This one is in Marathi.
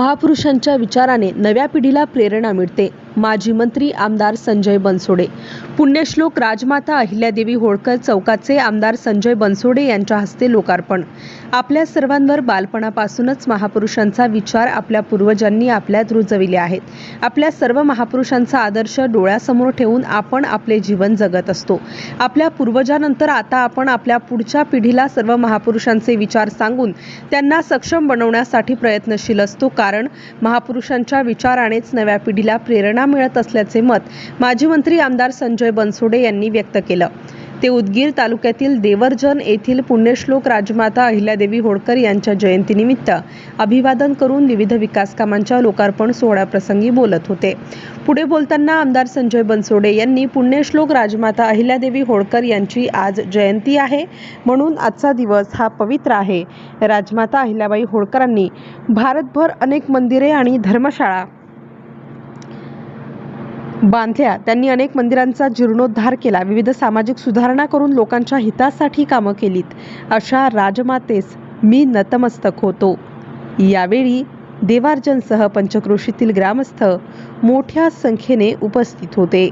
महापुरुषांच्या विचाराने नव्या पिढीला प्रेरणा मिळते. माजी मंत्री आमदार संजय बनसोडे. पुण्यश्लोक राजमाता अहिल्यादेवी होळकर चौकाचे आमदार संजय बनसोडे यांच्या हस्ते लोकार्पण. आपल्या सर्वांवर बालपणापासूनच महापुरुषांचा विचार आपल्या पूर्वजांनी आपल्यात रुजविले आहेत. आपल्या सर्व महापुरुषांचा आदर्श डोळ्यासमोर ठेवून आपण आपले जीवन जगत असतो. आपल्या पूर्वजानंतर आता आपण आपल्या पुढच्या पिढीला सर्व महापुरुषांचे विचार सांगून त्यांना सक्षम बनवण्यासाठी प्रयत्नशील असतो. कारण महापुरुषांच्या विचारानेच नव्या पिढीला प्रेरणा मिळत असल्याचे मत माजी मंत्री आमदार संजय बनसोडे यांनी व्यक्त केलं. ते उदगीर तालुक्यातील देवर्जन येथील पुण्यश्लोक राजमाता अहिल्यादेवी होळकर यांच्या जयंतीनिमित्त अभिवादन करून विविध विकास कामांच्या लोकार्पण सोहळ्याप्रसंगी बोलत होते. पुढे बोलताना आमदार संजय बनसोडे यांनी पुण्यश्लोक राजमाता अहिल्यादेवी होळकर यांची आज जयंती आहे म्हणून आजचा दिवस हा पवित्र आहे. राजमाता अहिल्याबाई होळकरांनी भारतभर अनेक मंदिरे आणि धर्मशाळा बांधल्या. त्यांनी अनेक मंदिरांचा जीर्णोद्धार केला. विविध सामाजिक सुधारणा करून लोकांच्या हितासाठी कामं केलीत. अशा राजमातेस मी नतमस्तक होतो. यावेळी देवार्जनसह पंचक्रोशीतील ग्रामस्थ मोठ्या संख्येने उपस्थित होते.